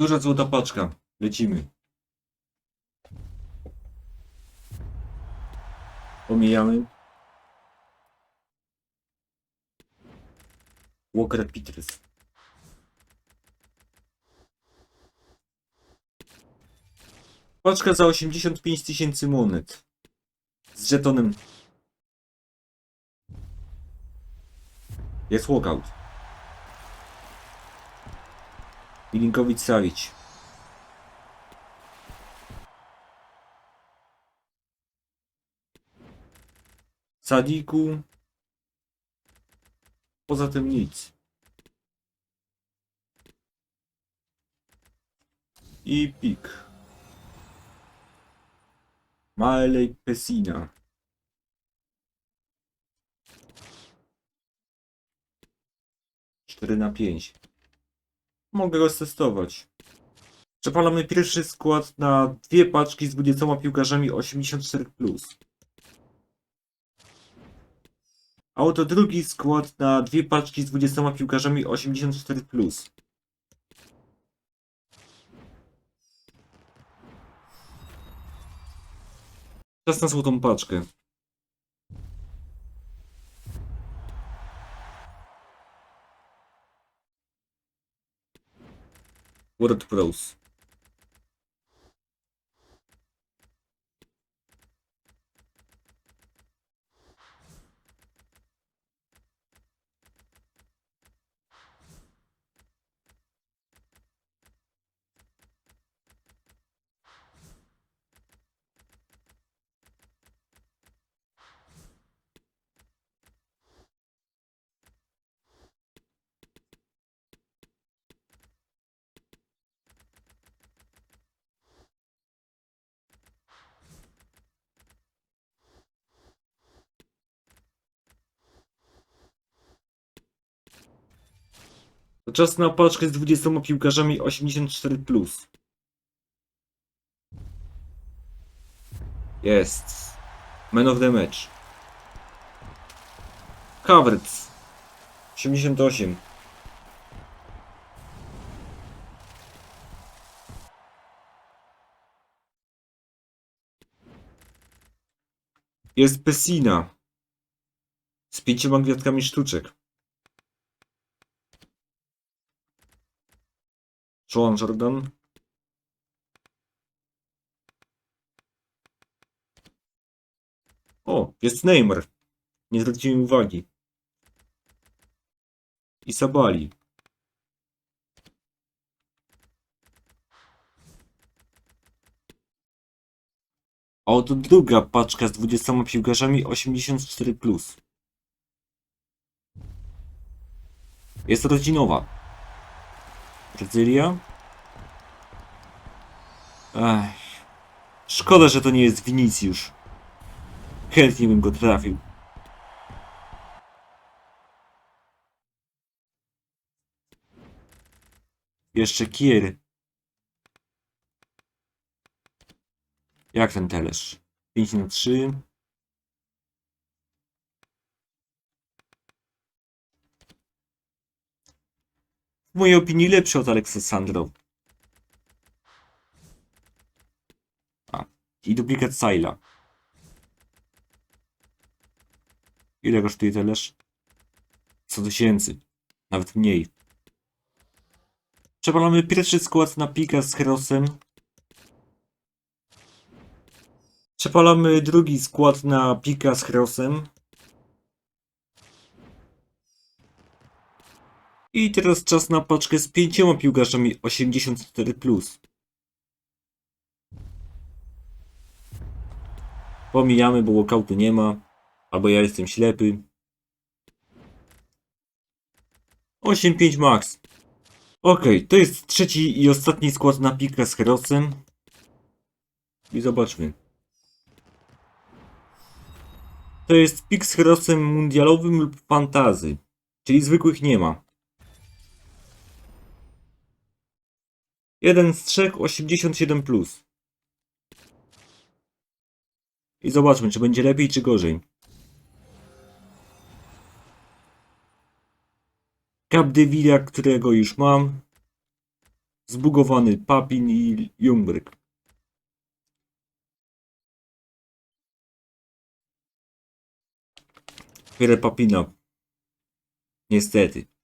Duża złota paczka. Lecimy. Pomijamy. Walker Peters. Paczka za 85 tysięcy monet. Z żetonem. Jest walkout. Milinkowicz Savic. Sadiku. Poza tym nic. I pik. Malej Pessina. Cztery na pięć. Mogę go testować. Przepalamy pierwszy skład na dwie paczki z 20 piłkarzami 84+. A oto drugi skład na dwie paczki z 20 piłkarzami 84+. Czas na złotą paczkę. urodprous czas na paczkę z 20 piłkarzami 84+. Jest. Man of the match. Havertz. 88. Jest Pessina. Z pięcioma gwiazdkami sztuczek. Joan Jordan. O, jest Neymar. Nie zwróciłem uwagi. I Sabali. A oto druga paczka z 20 piłkarzami 84+. Jest rodzinowa. Brazylia? Szkoda, że to nie jest Vinicius. Chętnie bym go trafił. Jeszcze Kier. Jak ten telesz? 5 na 3. W mojej opinii lepszy od Alexa Sandro. A, i duplikat Syla. Ile kosztuje telesz? 100 tysięcy. Nawet mniej. Przepalamy pierwszy skład na pika z Herosem. Przepalamy drugi skład na pika z Herosem. I teraz czas na paczkę z pięcioma piłkarzami 84+. Pomijamy, bo walkoutu nie ma. Albo ja jestem ślepy. 8-5 max. Okej, to jest trzeci i ostatni skład na pika z Herosem. I zobaczmy. To jest pik z Herosem mundialowym lub fantazy. Czyli zwykłych nie ma. Jeden z trzech 87+. Plus. I zobaczmy, czy będzie lepiej, czy gorzej. Capdevilla, którego już mam. zbugowany Papin i Jungbrek. Wiele Papina. Niestety.